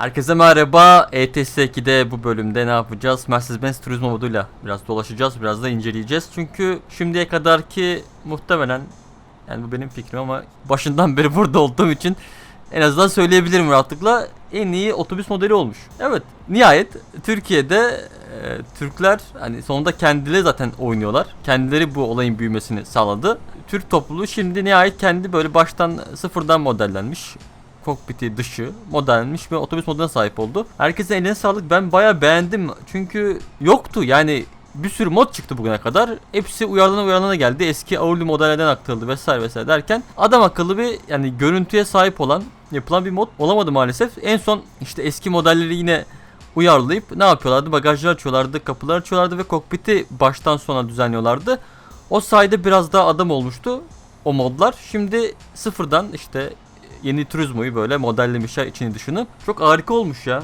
Herkese merhaba. ETS 2'de bu bölümde ne yapacağız? Mercedes-Benz Turismo moduyla biraz dolaşacağız, biraz da inceleyeceğiz. Çünkü şimdiye kadarki muhtemelen yani bu benim fikrim ama başından beri burada olduğum için en azından söyleyebilirim rahatlıkla en iyi otobüs modeli olmuş. Evet, nihayet Türkiye'de e, Türkler hani sonunda kendileri zaten oynuyorlar. Kendileri bu olayın büyümesini sağladı. Türk topluluğu şimdi nihayet kendi böyle baştan sıfırdan modellenmiş kokpiti dışı modelmiş ve otobüs modeline sahip oldu. Herkesin eline sağlık. Ben bayağı beğendim. Çünkü yoktu. Yani bir sürü mod çıktı bugüne kadar. Hepsi uyarlana uyarlana geldi. Eski Audi modellerden aktarıldı vesaire vesaire derken adam akıllı bir yani görüntüye sahip olan yapılan bir mod olamadı maalesef. En son işte eski modelleri yine uyarlayıp ne yapıyorlardı? Bagajları açıyorlardı, kapıları açıyorlardı ve kokpiti baştan sona düzenliyorlardı. O sayede biraz daha adam olmuştu o modlar. Şimdi sıfırdan işte yeni Turismo'yu böyle modellemişler içini dışını. Çok harika olmuş ya.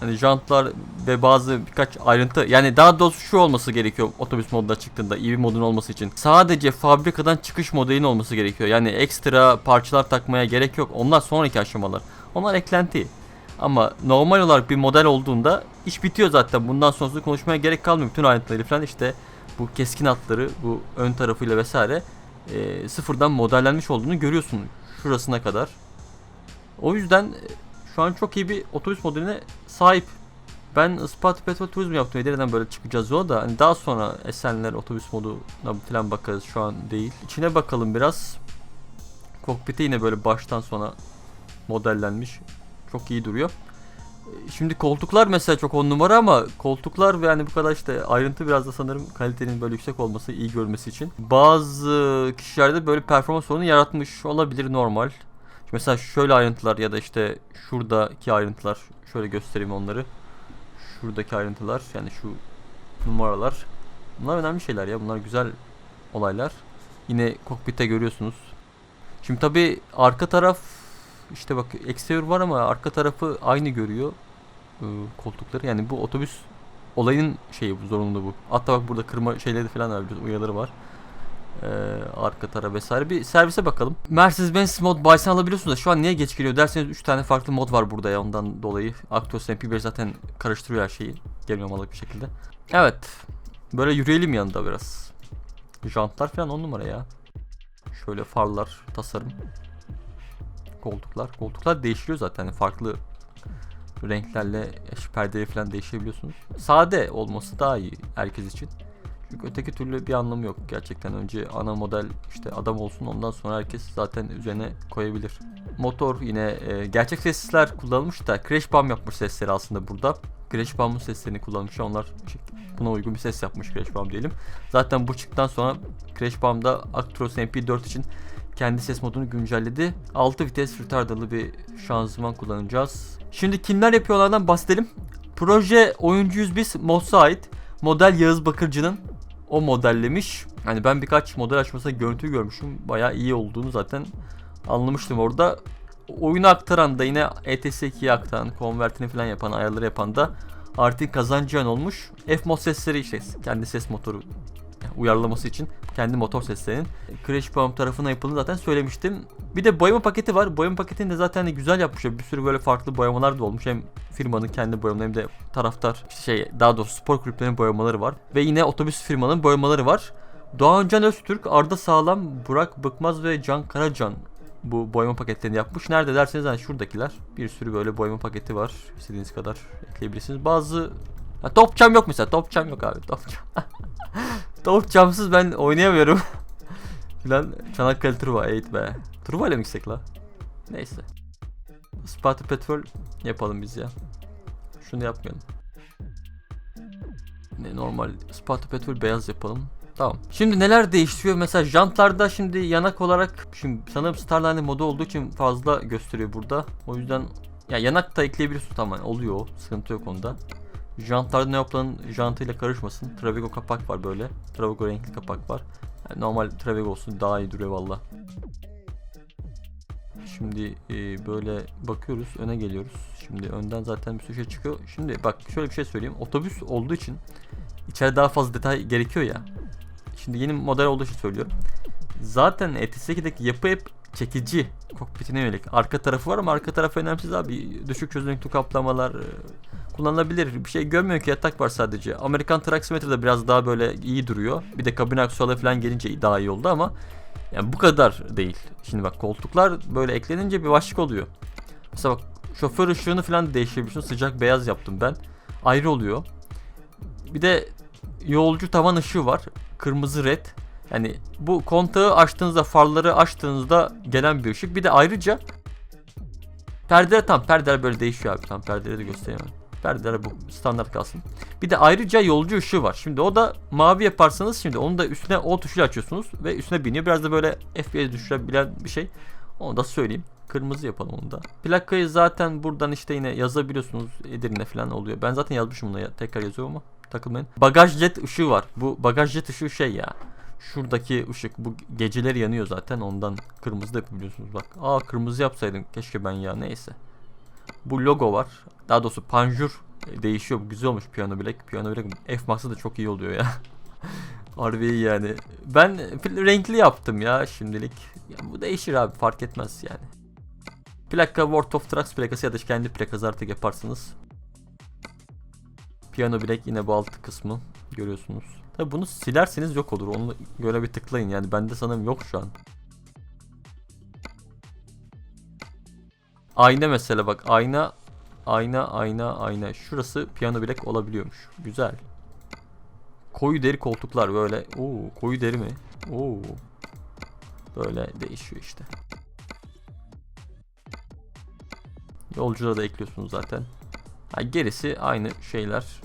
Hani jantlar ve bazı birkaç ayrıntı yani daha doğrusu şu olması gerekiyor otobüs moduna çıktığında iyi bir modun olması için. Sadece fabrikadan çıkış modelin olması gerekiyor. Yani ekstra parçalar takmaya gerek yok. Onlar sonraki aşamalar. Onlar eklenti. Ama normal olarak bir model olduğunda iş bitiyor zaten. Bundan sonrası konuşmaya gerek kalmıyor. Bütün ayrıntıları falan işte bu keskin hatları, bu ön tarafıyla vesaire e, sıfırdan modellenmiş olduğunu görüyorsun şurasına kadar. O yüzden e, şu an çok iyi bir otobüs modeline sahip. Ben Isparta Petrol Turizm yaptım. Edirne'den böyle çıkacağız yola da hani daha sonra Esenler otobüs moduna falan bakarız şu an değil. İçine bakalım biraz. Kokpiti yine böyle baştan sona modellenmiş. Çok iyi duruyor. E, Şimdi koltuklar mesela çok on numara ama koltuklar ve yani bu kadar işte ayrıntı biraz da sanırım kalitenin böyle yüksek olması, iyi görmesi için. Bazı kişilerde böyle performans sorunu yaratmış olabilir normal. Mesela şöyle ayrıntılar ya da işte şuradaki ayrıntılar şöyle göstereyim onları. Şuradaki ayrıntılar yani şu numaralar. Bunlar önemli şeyler ya. Bunlar güzel olaylar. Yine kokpitte görüyorsunuz. Şimdi tabi arka taraf işte bak eksterior var ama arka tarafı aynı görüyor ee, koltukları. Yani bu otobüs olayın şeyi bu zorunlu bu. Hatta bak burada kırma şeyleri falan var. Uyarıları var. Ee, arka tara vesaire. Bir servise bakalım. Mercedes-Benz mod baysan alabiliyorsunuz da şu an niye geç geliyor derseniz 3 tane farklı mod var burada ya ondan dolayı. Actros MP5 zaten karıştırıyor her şeyi. Gelmemalık bir şekilde. Evet. Böyle yürüyelim yanında biraz. Jantlar falan on numara ya. Şöyle farlar, tasarım. Koltuklar. Koltuklar değişiyor zaten. Farklı renklerle eş perdeleri falan değişebiliyorsunuz. Sade olması daha iyi herkes için. Çünkü öteki türlü bir anlamı yok gerçekten. Önce ana model işte adam olsun ondan sonra herkes zaten üzerine koyabilir. Motor yine e, gerçek sesler kullanılmış da Crash Bomb yapmış sesleri aslında burada. Crash Bomb'un seslerini kullanmış. Onlar buna uygun bir ses yapmış Crash Bomb diyelim. Zaten bu çıktıktan sonra Crash Bomb'da Actros MP4 için kendi ses modunu güncelledi. 6 vites retardalı bir şanzıman kullanacağız. Şimdi kimler yapıyorlardan bahsedelim. Proje Oyuncu 101 Mods'a ait. Model Yağız Bakırcı'nın o modellemiş. Hani ben birkaç model açmasında görüntü görmüşüm. Bayağı iyi olduğunu zaten anlamıştım orada. Oyunu aktaran da yine ETS 2'ye aktaran, konvertini falan yapan, ayarları yapan da artık kazancıyan olmuş. F-Mod sesleri işte kendi ses motoru uyarlaması için kendi motor seslerinin Crash Bomb tarafına yapıldığını zaten söylemiştim. Bir de boyama paketi var. Boyama paketini de zaten hani güzel yapmışlar. Bir sürü böyle farklı boyamalar da olmuş. Hem firmanın kendi boyamaları hem de taraftar şey daha doğrusu spor kulüplerinin boyamaları var. Ve yine otobüs firmanın boyamaları var. Doğan Can Öztürk, Arda Sağlam, Burak Bıkmaz ve Can Karacan bu boyama paketlerini yapmış. Nerede derseniz hani şuradakiler. Bir sürü böyle boyama paketi var. İstediğiniz kadar ekleyebilirsiniz. Bazı ha, top cam yok mesela. Top cam yok abi. Top top camsız ben oynayamıyorum. Filan Çanakkale Truva 8 be. Truva ile mi gitsek la? Neyse. Isparta Petrol yapalım biz ya. Şunu yapmayalım. Ne normal Isparta Petrol beyaz yapalım. Tamam. Şimdi neler değiştiriyor? Mesela jantlarda şimdi yanak olarak şimdi sanırım Starline modu olduğu için fazla gösteriyor burada. O yüzden ya yanak da ekleyebiliyorsun tamam oluyor. Sıkıntı yok onda. Jantlarda Neoplan'ın jantıyla karışmasın. Travigo kapak var böyle. Travigo renkli kapak var. Yani normal Travigo olsun daha iyi duruyor valla. Şimdi e, böyle bakıyoruz öne geliyoruz. Şimdi önden zaten bir sürü şey çıkıyor. Şimdi bak şöyle bir şey söyleyeyim. Otobüs olduğu için içeride daha fazla detay gerekiyor ya. Şimdi yeni model olduğu için söylüyorum. Zaten ETS2'deki yapı hep çekici kokpitine yönelik. Arka tarafı var ama arka tarafı önemsiz abi. Düşük çözünürlüklü kaplamalar e, kullanılabilir. Bir şey görmüyor ki yatak var sadece. Amerikan Traximeter de biraz daha böyle iyi duruyor. Bir de kabin aksualı falan gelince daha iyi oldu ama yani bu kadar değil. Şimdi bak koltuklar böyle eklenince bir başlık oluyor. Mesela bak şoför ışığını falan değiştirebiliyorsun. Sıcak beyaz yaptım ben. Ayrı oluyor. Bir de yolcu tavan ışığı var. Kırmızı red. Yani bu kontağı açtığınızda, farları açtığınızda gelen bir ışık. Bir de ayrıca perdeler tam perdeler böyle değişiyor abi. Tam perdeleri de göstereyim. Perdeler bu standart kalsın. Bir de ayrıca yolcu ışığı var. Şimdi o da mavi yaparsanız şimdi onu da üstüne o tuşuyla açıyorsunuz ve üstüne biniyor. Biraz da böyle FPS düşürebilen bir şey. Onu da söyleyeyim. Kırmızı yapalım onu da. Plakayı zaten buradan işte yine yazabiliyorsunuz. Edirne falan oluyor. Ben zaten yazmışım bunu ya. Tekrar yazıyorum ama takılmayın. Bagaj jet ışığı var. Bu bagaj jet ışığı şey ya. Şuradaki ışık bu geceleri yanıyor zaten ondan kırmızı da yapabiliyorsunuz bak. Aa kırmızı yapsaydım keşke ben ya neyse. Bu logo var. Daha doğrusu panjur değişiyor. Güzel olmuş piyano bilek. Piyano bilek F Max'ı da çok iyi oluyor ya. Harbi yani. Ben renkli yaptım ya şimdilik. Ya bu değişir abi fark etmez yani. Plaka World of Trucks plakası ya da kendi plakası artık yaparsınız. Piyano bilek yine bu alt kısmı görüyorsunuz. Tabi bunu silerseniz yok olur. Onu göre bir tıklayın yani bende sanırım yok şu an. Ayna mesela bak ayna ayna ayna ayna şurası piyano bilek olabiliyormuş. Güzel. Koyu deri koltuklar böyle. Oo koyu deri mi? Oo. Böyle değişiyor işte. Yolculara da ekliyorsunuz zaten. Ha, gerisi aynı şeyler.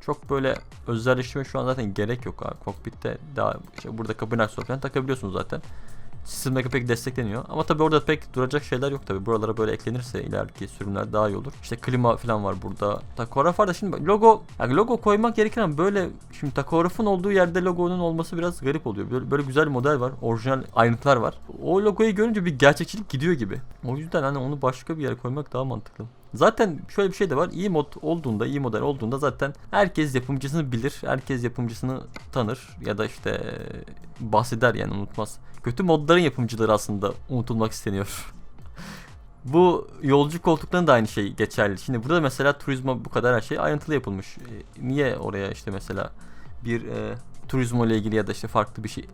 Çok böyle özelleştirme şu an zaten gerek yok abi. Kokpitte daha işte burada kabin aksesuarı falan takabiliyorsunuz zaten. Sistemde pek destekleniyor. Ama tabi orada pek duracak şeyler yok tabi. Buralara böyle eklenirse ileriki sürümler daha iyi olur. İşte klima falan var burada. Takograf var da şimdi logo yani logo koymak gerekir ama böyle şimdi takografın olduğu yerde logonun olması biraz garip oluyor. Böyle, böyle güzel model var. Orijinal ayrıntılar var. O logoyu görünce bir gerçekçilik gidiyor gibi. O yüzden hani onu başka bir yere koymak daha mantıklı. Zaten şöyle bir şey de var. İyi mod olduğunda, iyi model olduğunda zaten herkes yapımcısını bilir. Herkes yapımcısını tanır ya da işte bahseder yani unutmaz. Kötü modların yapımcıları aslında unutulmak isteniyor. bu yolcu koltuklarının da aynı şey geçerli. Şimdi burada mesela turizma bu kadar her şey ayrıntılı yapılmış. E, niye oraya işte mesela bir e, turizmo ile ilgili ya da işte farklı bir şey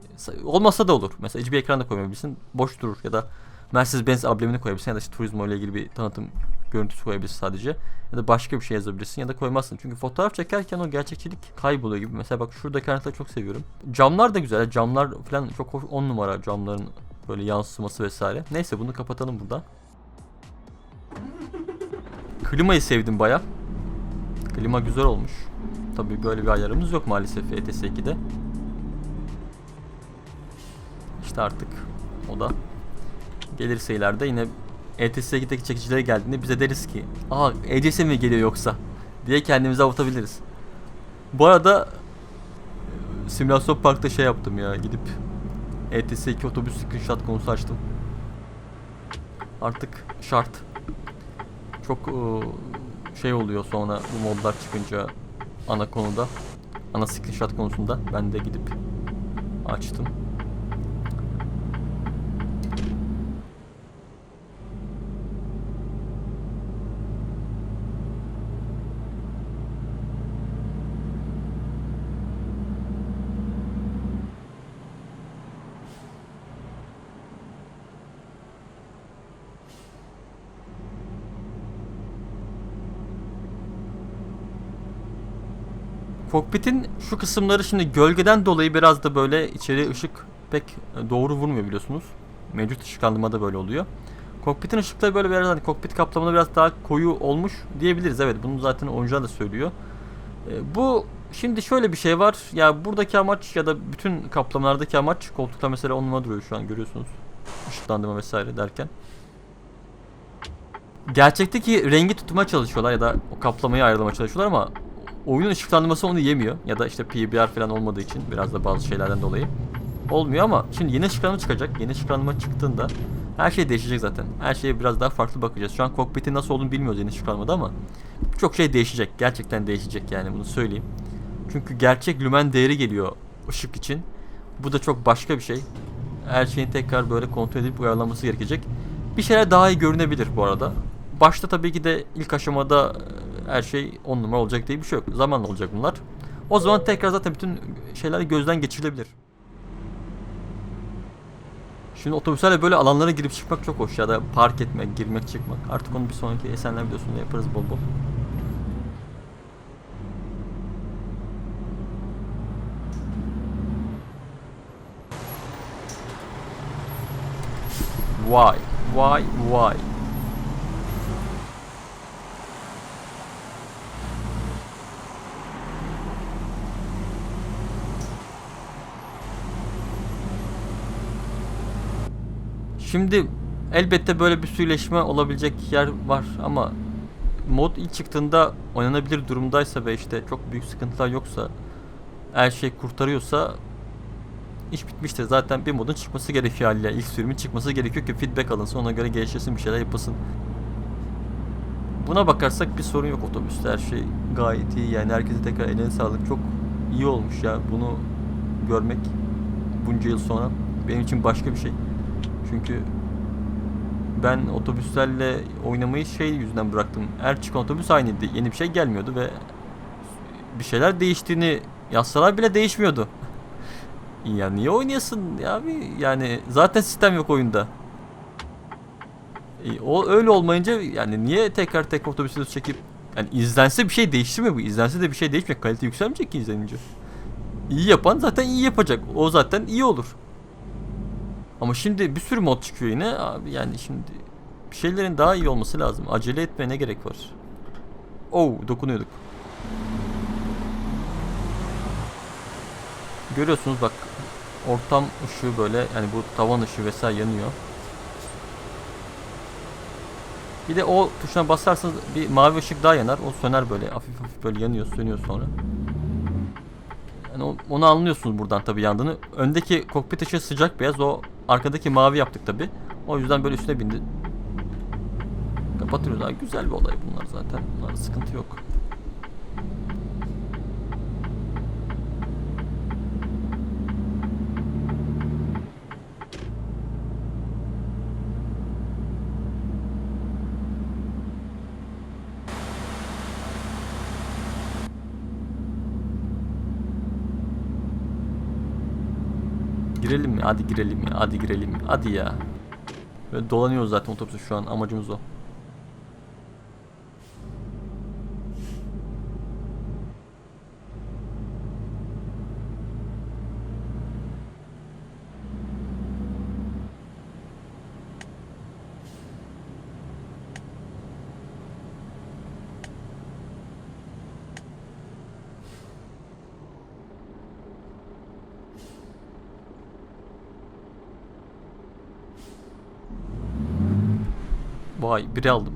olmasa da olur. Mesela hiçbir ekranda koymayabilirsin. Boş durur ya da Mercedes-Benz amblemini koyabilirsin ya da işte turizmo ile ilgili bir tanıtım görüntüsü koyabilirsin sadece. Ya da başka bir şey yazabilirsin ya da koymazsın. Çünkü fotoğraf çekerken o gerçekçilik kayboluyor gibi. Mesela bak şuradaki ayrıntıları çok seviyorum. Camlar da güzel. Camlar falan çok hoş. 10 numara camların böyle yansıması vesaire. Neyse bunu kapatalım burada. Klimayı sevdim baya. Klima güzel olmuş. Tabii böyle bir ayarımız yok maalesef ETS 2'de. İşte artık o da gelirse ileride yine E ETS 2'deki çekicilere geldiğinde bize deriz ki Aa ECS mi geliyor yoksa diye kendimizi avutabiliriz. Bu arada e, simülasyon parkta şey yaptım ya gidip ETS 2 otobüs screenshot konusu açtım. Artık şart. Çok e, şey oluyor sonra bu modlar çıkınca ana konuda ana screenshot konusunda ben de gidip açtım. Kokpitin şu kısımları şimdi gölgeden dolayı biraz da böyle içeri ışık pek doğru vurmuyor biliyorsunuz. Mevcut ışıklandırmada böyle oluyor. Kokpitin ışıkları böyle biraz hani kokpit kaplamada biraz daha koyu olmuş diyebiliriz. Evet bunu zaten oyuncular da söylüyor. E, bu şimdi şöyle bir şey var. Ya buradaki amaç ya da bütün kaplamalardaki amaç koltuklar mesela 10 numara duruyor şu an görüyorsunuz. Işıklandırma vesaire derken. Gerçekteki rengi tutmaya çalışıyorlar ya da o kaplamayı ayarlamaya çalışıyorlar ama oyunun ışıklandırması onu yemiyor. Ya da işte PBR falan olmadığı için biraz da bazı şeylerden dolayı. Olmuyor ama şimdi yeni ışıklandırma çıkacak. Yeni ışıklandırma çıktığında her şey değişecek zaten. Her şeye biraz daha farklı bakacağız. Şu an kokpitin nasıl olduğunu bilmiyoruz yeni ışıklandırmada ama çok şey değişecek. Gerçekten değişecek yani bunu söyleyeyim. Çünkü gerçek lümen değeri geliyor ışık için. Bu da çok başka bir şey. her şeyin tekrar böyle kontrol edip uyarlanması gerekecek. Bir şeyler daha iyi görünebilir bu arada. Başta tabii ki de ilk aşamada her şey on numara olacak diye bir şey yok. Zamanla olacak bunlar. O zaman tekrar zaten bütün şeyler gözden geçirilebilir. Şimdi otobüslerle böyle alanlara girip çıkmak çok hoş ya da park etmek, girmek, çıkmak. Artık onu bir sonraki Esenler videosunda yaparız bol bol. Why? Why? Why? Şimdi elbette böyle bir suyleşme olabilecek yer var ama mod ilk çıktığında oynanabilir durumdaysa ve işte çok büyük sıkıntılar yoksa her şey kurtarıyorsa iş bitmiştir. Zaten bir modun çıkması gerekiyor haliyle. İlk sürümün çıkması gerekiyor ki feedback alınsın ona göre geliştirsin bir şeyler yapılsın. Buna bakarsak bir sorun yok otobüste her şey gayet iyi yani herkese tekrar eline sağlık çok iyi olmuş ya bunu görmek bunca yıl sonra benim için başka bir şey. Çünkü ben otobüslerle oynamayı şey yüzünden bıraktım. Her çıkan otobüs aynıydı. Yeni bir şey gelmiyordu ve bir şeyler değiştiğini yazsalar bile değişmiyordu. ya niye oynayasın ya abi? Yani zaten sistem yok oyunda. E, o öyle olmayınca yani niye tekrar tek otobüsü çekip yani izlense bir şey değişti mi bu? İzlense de bir şey değişmeyecek. Kalite yükselmeyecek ki izlenince. İyi yapan zaten iyi yapacak. O zaten iyi olur. Ama şimdi bir sürü mod çıkıyor yine. Abi yani şimdi bir şeylerin daha iyi olması lazım. Acele etmeye ne gerek var? Oh dokunuyorduk. Görüyorsunuz bak ortam ışığı böyle yani bu tavan ışığı vesaire yanıyor. Bir de o tuşuna basarsanız bir mavi ışık daha yanar. O söner böyle hafif hafif böyle yanıyor sönüyor sonra. Yani onu anlıyorsunuz buradan tabii yandığını. Öndeki kokpit ışığı sıcak beyaz. O arkadaki mavi yaptık tabii. O yüzden böyle üstüne bindi. Kapatıyoruz. Güzel bir olay bunlar zaten. Bunlarda sıkıntı yok. Girelim mi? Hadi girelim ya. Hadi girelim. Hadi ya. Böyle dolanıyoruz zaten otobüste şu an. Amacımız o. Vay biri aldım.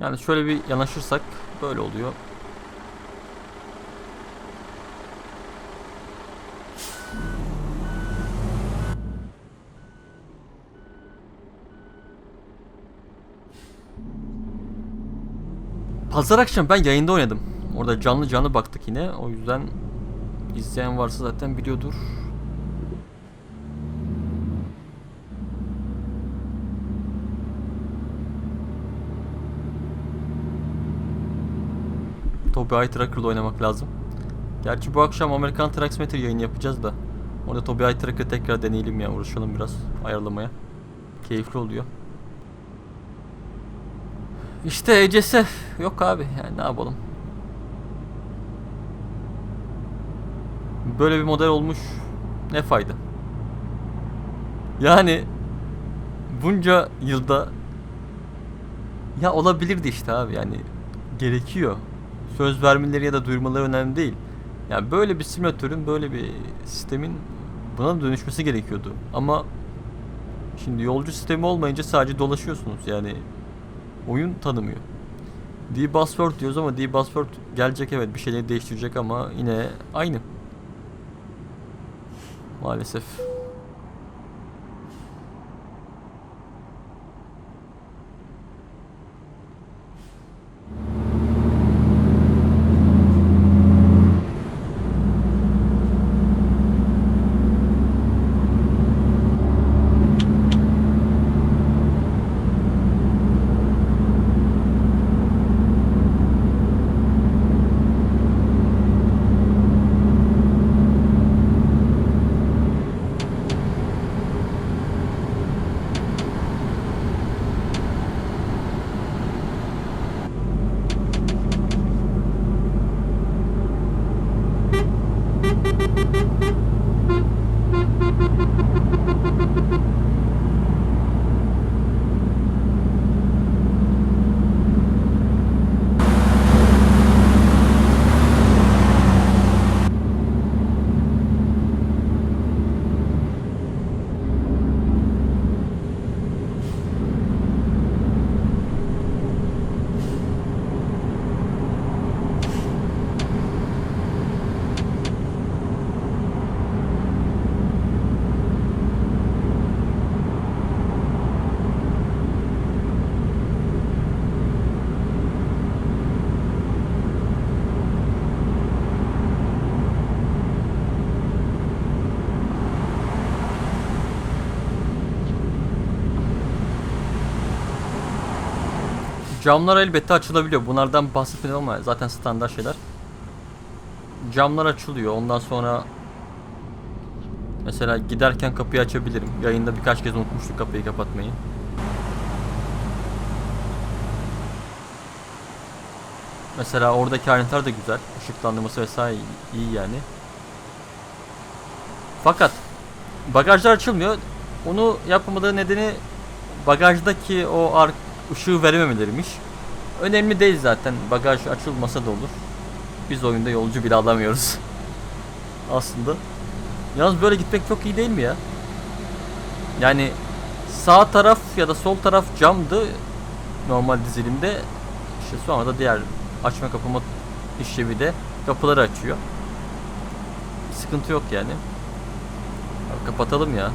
Yani şöyle bir yanaşırsak böyle oluyor. Pazar akşam ben yayında oynadım. Orada canlı canlı baktık yine. O yüzden izleyen varsa zaten biliyordur. Toby Eye Tracker'da oynamak lazım. Gerçi bu akşam Amerikan Simulator yayını yapacağız da. Orada Toby Eye Tracker'ı tekrar deneyelim ya. Uğraşalım biraz ayarlamaya. Keyifli oluyor. İşte ECS yok abi yani ne yapalım. Böyle bir model olmuş ne fayda. Yani bunca yılda ya olabilirdi işte abi yani gerekiyor. Söz vermeleri ya da duyurmaları önemli değil. Yani böyle bir simülatörün böyle bir sistemin buna dönüşmesi gerekiyordu. Ama şimdi yolcu sistemi olmayınca sadece dolaşıyorsunuz yani oyun tanımıyor. D-Buzzword diyoruz ama D-Buzzword gelecek evet bir şeyleri değiştirecek ama yine aynı. Maalesef. Camlar elbette açılabiliyor. Bunlardan bahsetmedim ama zaten standart şeyler. Camlar açılıyor. Ondan sonra mesela giderken kapıyı açabilirim. Yayında birkaç kez unutmuştuk kapıyı kapatmayı. Mesela oradaki ayrıntılar da güzel. Işıklandırması vesaire iyi yani. Fakat bagajlar açılmıyor. Onu yapmamaları nedeni bagajdaki o ar ışığı verememeleriymiş. Önemli değil zaten. Bagaj açılmasa da olur. Biz oyunda yolcu bile alamıyoruz. Aslında. Yalnız böyle gitmek çok iyi değil mi ya? Yani sağ taraf ya da sol taraf camdı normal dizilimde. İşte sonra da diğer açma kapama işlevi de kapıları açıyor. Sıkıntı yok yani. Kapatalım ya.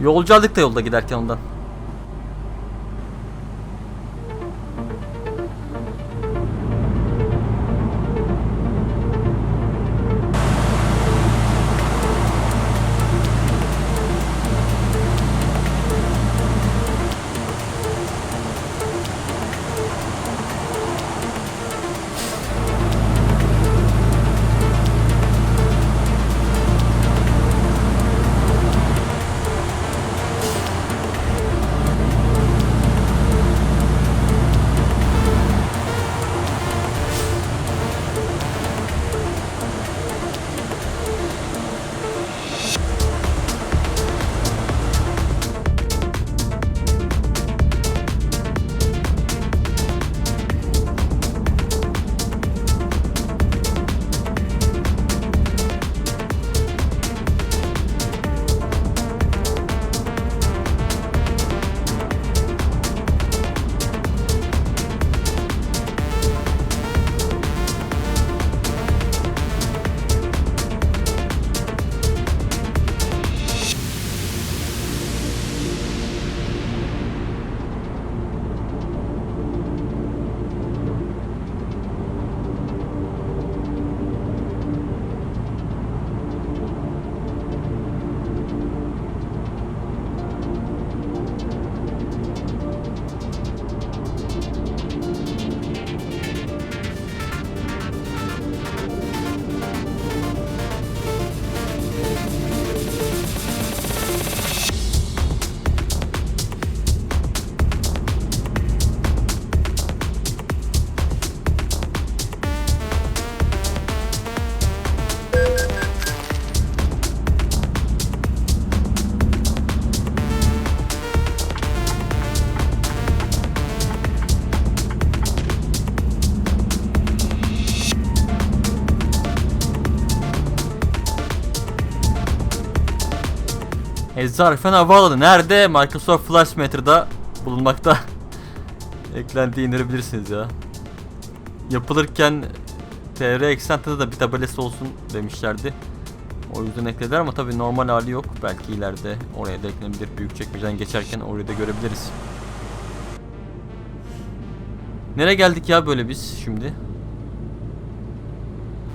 Yolcu aldık da yolda giderken ondan. Eczarfen Havaalanı nerede? Microsoft Flight Simulator'da bulunmakta. Eklentiyi indirebilirsiniz ya. Yapılırken TR Extent'de da bir tabelası olsun demişlerdi. O yüzden eklediler ama tabi normal hali yok. Belki ileride oraya da eklenebilir. Büyükçekmece'den geçerken orayı da görebiliriz. Nereye geldik ya böyle biz şimdi?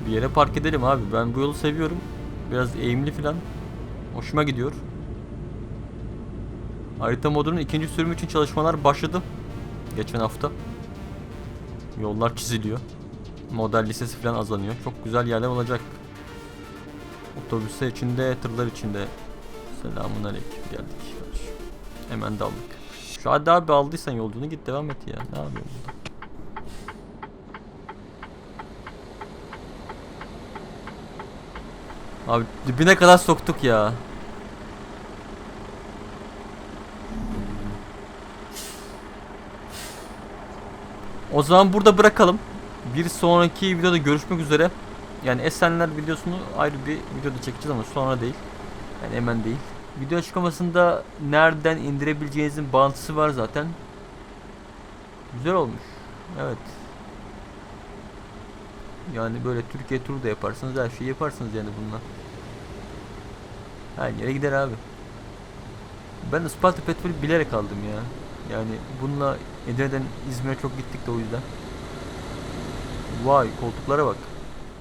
Bir yere park edelim abi. Ben bu yolu seviyorum. Biraz eğimli falan. Hoşuma gidiyor. Harita modunun ikinci sürümü için çalışmalar başladı. Geçen hafta. Yollar çiziliyor. Model listesi falan azalıyor. Çok güzel yerler olacak. Otobüsler içinde, tırlar içinde. Selamun aleyküm. Geldik. Hemen daldık. Şu hadi abi aldıysan yolculuğunu git devam et ya. Ne yapıyorsun? Abi dibine kadar soktuk ya. O zaman burada bırakalım. Bir sonraki videoda görüşmek üzere. Yani Esenler videosunu ayrı bir videoda çekeceğiz ama sonra değil. Yani hemen değil. Video açıklamasında nereden indirebileceğinizin bağıntısı var zaten. Güzel olmuş. Evet. Yani böyle Türkiye turu da yaparsınız her şeyi yaparsınız yani bununla. Her yere gider abi. Ben Isparta Petrol'ü bilerek aldım ya. Yani bununla Edirne'den İzmir'e çok gittik de o yüzden. Vay koltuklara bak.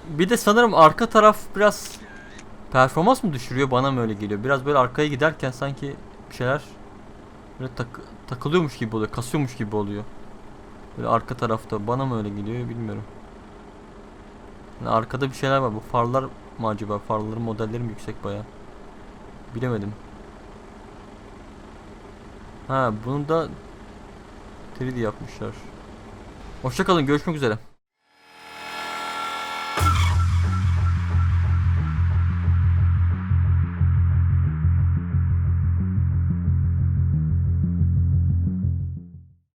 Bir de sanırım arka taraf biraz performans mı düşürüyor bana mı öyle geliyor. Biraz böyle arkaya giderken sanki bir şeyler böyle tak- takılıyormuş gibi oluyor, kasıyormuş gibi oluyor. Böyle arka tarafta bana mı öyle geliyor bilmiyorum. Yani arkada bir şeyler var. Bu farlar mı acaba? Farların modelleri mi yüksek baya? Bilemedim. Ha bunu da 3D yapmışlar. Hoşçakalın görüşmek üzere.